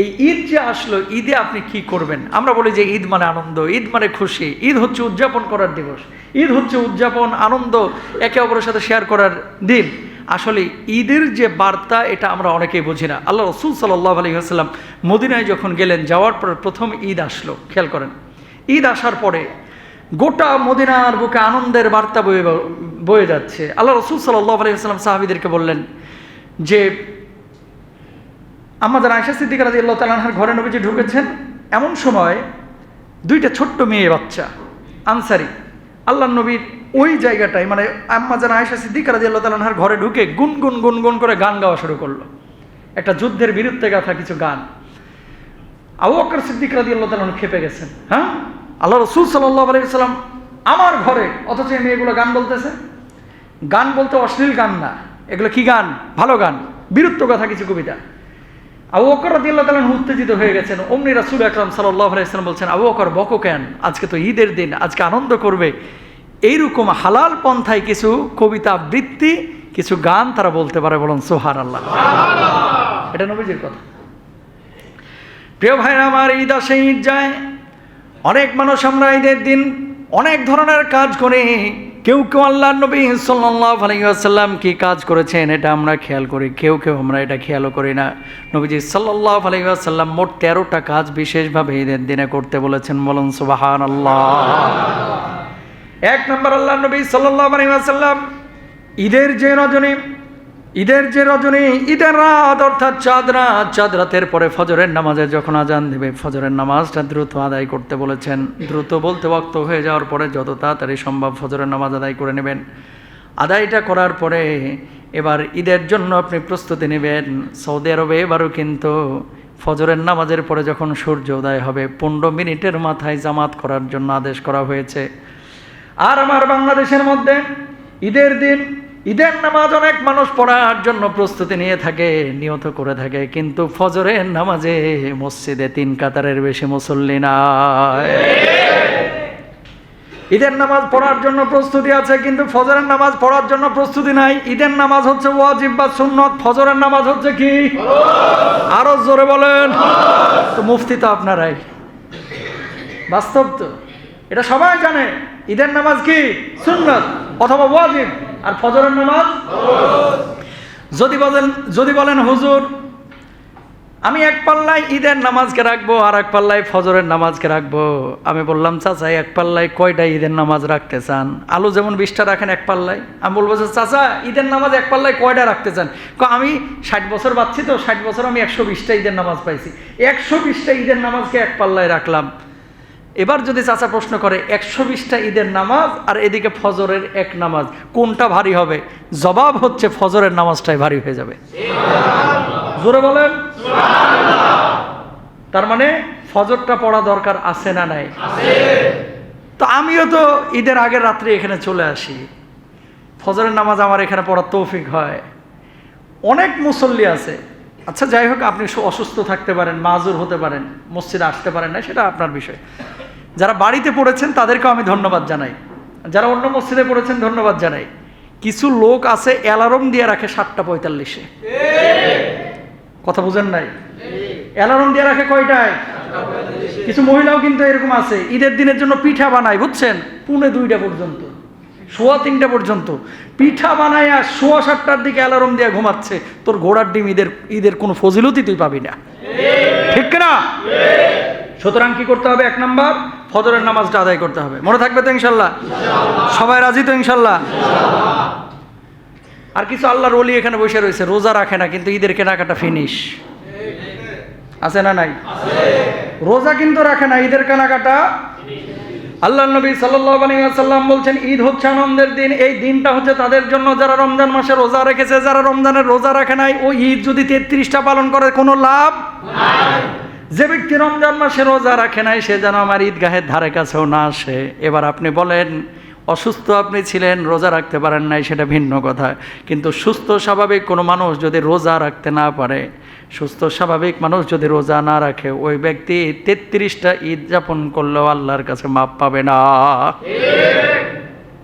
এই ঈদ যে আসলো, ঈদে আপনি কি করবেন? আমরা বলি যে ঈদ মানে আনন্দ, ঈদ মানে খুশি, ঈদ হচ্ছে উদযাপন করার দিবস। ঈদ হচ্ছে উদযাপন, আনন্দ, একে অপরের সাথে শেয়ার করার দিন। আসলে ঈদের যে বার্তা, এটা আমরা অনেকেই বুঝি না। আল্লাহ রসুল সাল্লাহ আলী মদিনায় যখন গেলেন, যাওয়ার পর প্রথম ঈদ আসলো। খেয়াল করেন, ঈদ আসার পরে গোটা মদিনার বুকে আনন্দের বার্তা বয়ে বয়ে যাচ্ছে। আল্লাহ রসুল সাল্লাহ আলী সাহাবিদেরকে বললেন যে আমাদের আয়সা সিদ্দিক রাজি আল্লাহ তালাহার ঘরে নবীজি ঢুকেছেন, এমন সময় দুইটা ছোট্ট মেয়ে বাচ্চা, আনসারি আল্লাহ নবীর ওই জায়গাটায় মানে আম্মাজান আয়সা সিদ্দিক রাজি আল্লাহ তালাহার ঘরে ঢুকে গুন গুন গুন গুন করে গান গাওয়া শুরু করল। একটা যুদ্ধের বিরুদ্ধে গাথা কিছু গান। আবু বকর সিদ্দিক রাজি আল্লাহ তালাহ খেপে গেছেন হ্যাঁ? আল্লাহ রসুল সাল্লাহ আলাইসাল্লাম আমার ঘরে, অথচ এই মেয়েগুলো গান বলতেছে। গান বলতে অশ্লীল গান না, এগুলো কি গান? ভালো গান বীরত্ব কথা কিছু কবিতা। আবু বকর রাদিয়াল্লাহু উত্তেজিত হয়ে গেছেন। অমনি রাসূল আকরাম সাল্লাম বলছেন আবু বকর বকো কেন? আজকে তো ঈদের দিন আজকে আনন্দ করবে। এইরকম হালাল পন্থায় কিছু কবিতা আবৃত্তি কিছু গান তারা বলতে পারে বলুন সোহার আল্লাহ এটা নবীজির কথা। প্রিয় ভাইরা আমার ঈদ আসে ঈদ যায়। অনেক মানুষ আমরা ঈদের দিন অনেক ধরনের কাজ করে কেউ কেউ আল্লাহ নবী সাল্লাহ আলহিহাসাল্লাম কি কাজ করেছেন? এটা আমরা খেয়াল করি। কেউ কেউ আমরা এটা খেয়ালও করি না। নবীজি সাল্লাহ আলহিহাসাল্লাম মোট তেরোটা কাজ বিশেষভাবে ঈদের দিনে করতে বলেছেন। বলুন সুবাহান আল্লাহ এক নম্বর, আল্লাহ নবী সাল্লাহ আলহিহাসাল্লাম ঈদের যে রজনী ঈদের যে রজনী, ঈদের রাত, অর্থাৎ চাঁদ রাত, চাঁদ রাতের পরে ফজরের নামাজে যখন আজান দেবে, ফজরের নামাজটা দ্রুত আদায় করতে বলেছেন। দ্রুত বলতে বক্ত হয়ে যাওয়ার পরে যত তাড়াতাড়ি সম্ভব ফজরের নামাজ আদায় করে নেবেন। আদায়টা করার পরে এবার ঈদের জন্য আপনি প্রস্তুতি নেবেন। সৌদি আরবে এবারও কিন্তু ফজরের নামাজের পরে যখন সূর্য উদয় হবে, পনেরো মিনিটের মাথায় জামাত করার জন্য আদেশ করা হয়েছে। আর আমার বাংলাদেশের মধ্যে ঈদের দিন ঈদের নামাজ অনেক মানুষ পড়ার জন্য প্রস্তুতি নিয়ে থাকে, নিয়ত করে থাকে, কিন্তু ফজরের নামাজে মসজিদে তিন কাতারের বেশি মুসল্লি নাই। ঈদের নামাজ পড়ার জন্য প্রস্তুতি আছে, কিন্তু ফজরের নামাজ পড়ার জন্য প্রস্তুতি নাই। ঈদের নামাজ হচ্ছে ওয়াজিব বা সুন্নত, ফজরের নামাজ হচ্ছে কি? আরও জোরে বলেন। তো মুফতি তো আপনারাই। বাস্তব তো। এটা সবাই জানে, ঈদের নামাজ কি? সুন্নত অথবা ওয়াজিব। আর ফজরের নামাজ? যদি বলেন যদি বলেন, হুজুর, আমি এক পাল্লায় ঈদের নামাজকে রাখব আর এক পাল্লায় ফজরের নামাজকে রাখব। আমি বললাম, চাচা, এক পাল্লায় কয়টা ঈদের নামাজ রাখতে চান? আলু যেমন বিশটা রাখেন এক পাল্লায়। আমি বলব যে, চাচা, ঈদের নামাজ এক পাল্লায় কয়টা রাখতে চান? আমি ষাট বছর পাচ্ছি তো, ষাট বছর আমি একশো বিশটা ঈদের নামাজ পাইছি। একশো বিশটা ঈদের নামাজকে এক পাল্লায় রাখলাম। এবার যদি চাচা প্রশ্ন করে, একশো বিশটা ঈদের নামাজ আর এদিকে ফজরের এক নামাজ, কোনটা ভারী হবে? জবাব হচ্ছে ফজরের নামাজটাই ভারী হয়ে যাবে। জোরে বলেন। তার মানে ফজরটা পড়া দরকার আছে না নাই? তো আমিও তো ঈদের আগের রাত্রে এখানে চলে আসি। ফজরের নামাজ আমার এখানে পড়ার তৌফিক হয়। অনেক মুসল্লি আছে। আচ্ছা যাই হোক, আপনি অসুস্থ থাকতে পারেন, মাজুর হতে পারেন, মসজিদে আসতে পারেন না, সেটা আপনার বিষয়। যারা বাড়িতে পড়েছেন, তাদেরকেও আমি ধন্যবাদ জানাই। যারা অন্য মসজিদে পড়েছেন, ধন্যবাদ জানাই। কিছু লোক আছে, অ্যালার্ম দিয়ে রাখে সাতটা পঁয়তাল্লিশে। কথা বুঝেন নাই? অ্যালার্ম দিয়ে রাখে কয়টায়? কিছু মহিলাও কিন্তু এরকম আছে। ঈদের দিনের জন্য পিঠা বানায়, বুঝছেন? পুনে দুইটা পর্যন্ত, সোয়া তিনটা পর্যন্ত। পিঠা বানায় আর সোয়া সাতটার দিকে অ্যালার্ম দিয়ে ঘুমাচ্ছে। তোর ঘোড়ার ডিম ঈদের ঈদের কোনো ফজিলতি তুই পাবি না। ঠিক না সুতরাং কি করতে হবে? এক নাম্বার ফজরের নামাজটা আদায় করতে হবে। মনে থাকবে তো ইনশাল্লাহ? সবাই রাজি তো ইনশাল্লাহ? আর কিছু আল্লাহর ওলি এখানে বসে রয়েছে, রোজা রাখে না, কিন্তু ঈদের কেনাকাটা ফিনিশ আছে না নাই? রোজা কিন্তু রাখে না, ঈদের কেনাকাটা আল্লাহ নবী সাল্লাম বলছেন, ঈদ হচ্ছে আনন্দের দিন, এই দিনটা হচ্ছে তাদের জন্য যারা রমজান মাসে রোজা রেখেছে, যারা রমজানের রোজা রাখে নাই, ওই ঈদ যদি তেত্রিশটা পালন করে, কোনো লাভ যে ব্যক্তি রমজান মাসে রোজা রাখে নাই, সে যেন আমার ঈদগাহের ধারে কাছেও না আসে। এবার আপনি বলেন, অসুস্থ আপনি ছিলেন, রোজা রাখতে পারেন নাই, সেটা ভিন্ন কথা। কিন্তু সুস্থ স্বাভাবিক কোনো মানুষ যদি রোজা রাখতে না পারে, সুস্থ স্বাভাবিক মানুষ যদি রোজা না রাখে, ওই ব্যক্তি তেত্রিশটা ঈদ যাপন করলেও আল্লাহর কাছে মাপ পাবে না।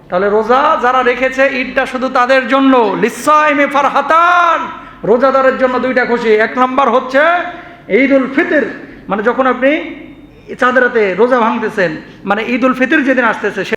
তাহলে রোজা যারা রেখেছে, ঈদটা শুধু তাদের জন্য। লিসাইমে ফারহাতান। রোজাদারের জন্য দুইটা খুশি। এক নম্বর হচ্ছে ঈদ উল ফিতর মানে যখন আপনি চাঁদ রাতে রোজা ভাঙতেছেন মানে ঈদ উল ফিতর যেদিন আসতেছে